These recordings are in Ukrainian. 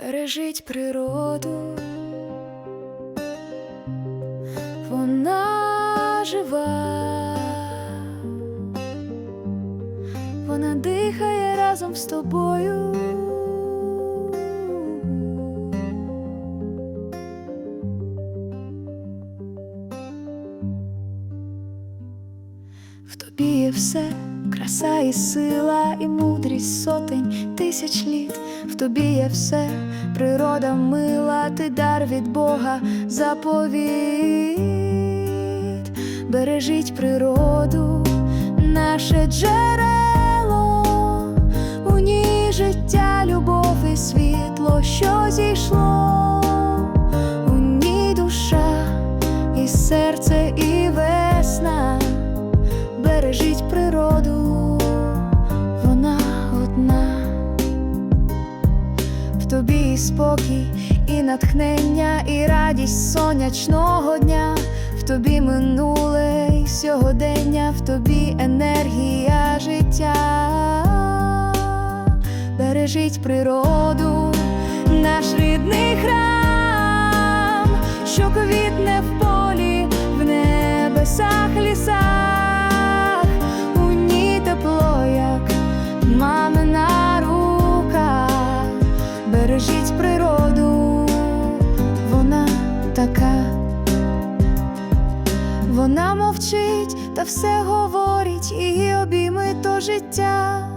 Бережіть природу, вона жива, вона дихає разом з тобою. В тобі є все, краса і сила, і мудрість сотень тисяч літ. В тобі є все, природа мила, ти дар від Бога заповіт. Бережіть природу, наше джерело, тобі і спокій, і натхнення, і радість сонячного дня, в тобі минуле і сьогодення, в тобі енергія життя, бережіть природу, наш рідний храм, що квітне в полі, в небесах лісах, та все говорить, її обійми то життя.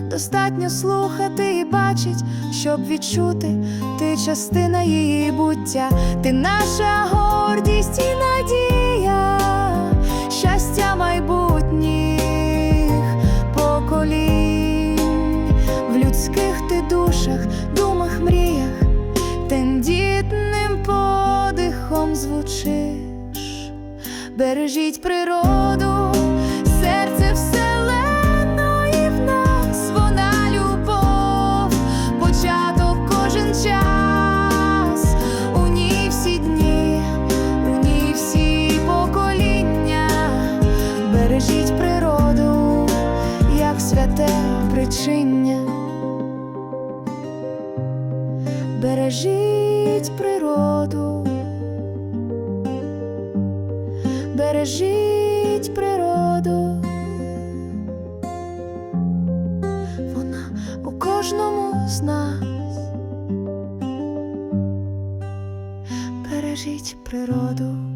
Достатньо слухати і бачить, щоб відчути, ти частина її буття, ти наша гордість і надія, щастя майбутніх поколінь, в людських ти душах, думах, мріях, тендітним подихом звучиш, бережіть природу, серце вселеної в нас, вона любов, початок кожен час, у ній всі дні, у ній всі покоління, бережіть природу, як святе причиння. Бережіть природу, бережіть природу, вона у кожному з нас. Бережіть природу.